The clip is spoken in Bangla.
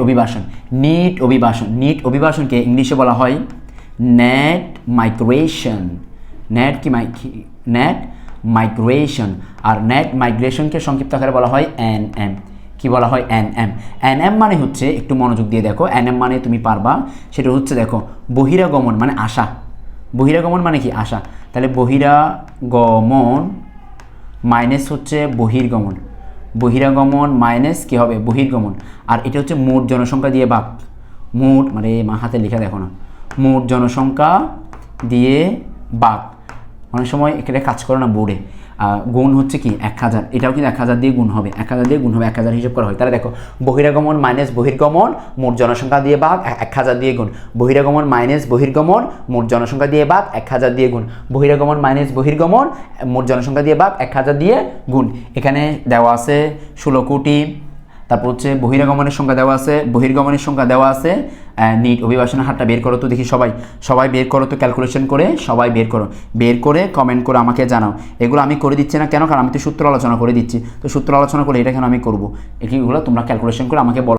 অভিবাসন নিট অভিবাসন নিট অভিবাসনকে ইংলিশে বলা হয় নেট মাইগ্রেশন নেট কি নেট মাইগ্রেশন আর নেট মাইগ্রেশনকে সংক্ষিপ্ত আকারে বলা হয় এন এম কি বলা হয় এন এম এন এম মানে হচ্ছে, একটু মনোযোগ দিয়ে দেখো এন এম মানে তুমি পারবা, সেটা হচ্ছে দেখো, বহিরাগমন মানে আশা। বহিরাগমন মানে কি? আশা। তাহলে বহিরাগমন মাইনাস হচ্ছে বহির্গমন। বহিরাগমন মাইনাস কী হবে? বহির্গমন। আর এটা হচ্ছে মোট জনসংখ্যা দিয়ে ভাগ মোট মানে মা হাতে লেখা দেখো না। মোট জনসংখ্যা দিয়ে ভাগ অনেক সময় এখানে কাজ করে না বোর্ডে গুণ হচ্ছে কি? এক হাজার। এটাও কিন্তু এক হাজার দিয়ে গুণ হবে। এক হাজার দিয়ে গুণ হবে, এক হাজার হিসাব করা হয়। তাহলে দেখো, বহিরাগমন মাইনাস বহির্গমন, মোট জনসংখ্যা দিয়ে এ- এক হাজার দিয়ে গুণ। বহিরাগমন মাইনাস বহির্গমন, মোট জনসংখ্যা দিয়ে ভাগ এক হাজার দিয়ে গুণ। বহিরাগমন মাইনাস বহির্গমন, মোট জনসংখ্যা দিয়ে ভাগ এক হাজার দিয়ে গুণ। এখানে দেওয়া আছে ষোলো কোটি, তারপর হচ্ছে বহিরাগমনের সংখ্যা দেওয়া আছে, বহির্গমনের সংখ্যা দেওয়া আছে নিট অভিবাসনের হারটা বের করো তো দেখি সবাই সবাই বের করো তো ক্যালকুলেশন করে সবাই বের করো। বের করে কমেন্ট করে আমাকে জানাও। এগুলো আমি করে দিচ্ছি না কেন? কারণ আমি তো সূত্র আলোচনা করে দিচ্ছি। তো সূত্র আলোচনা করে এটা কেন আমি করব? এগুলো তোমরা ক্যালকুলেশন করে আমাকে বলো।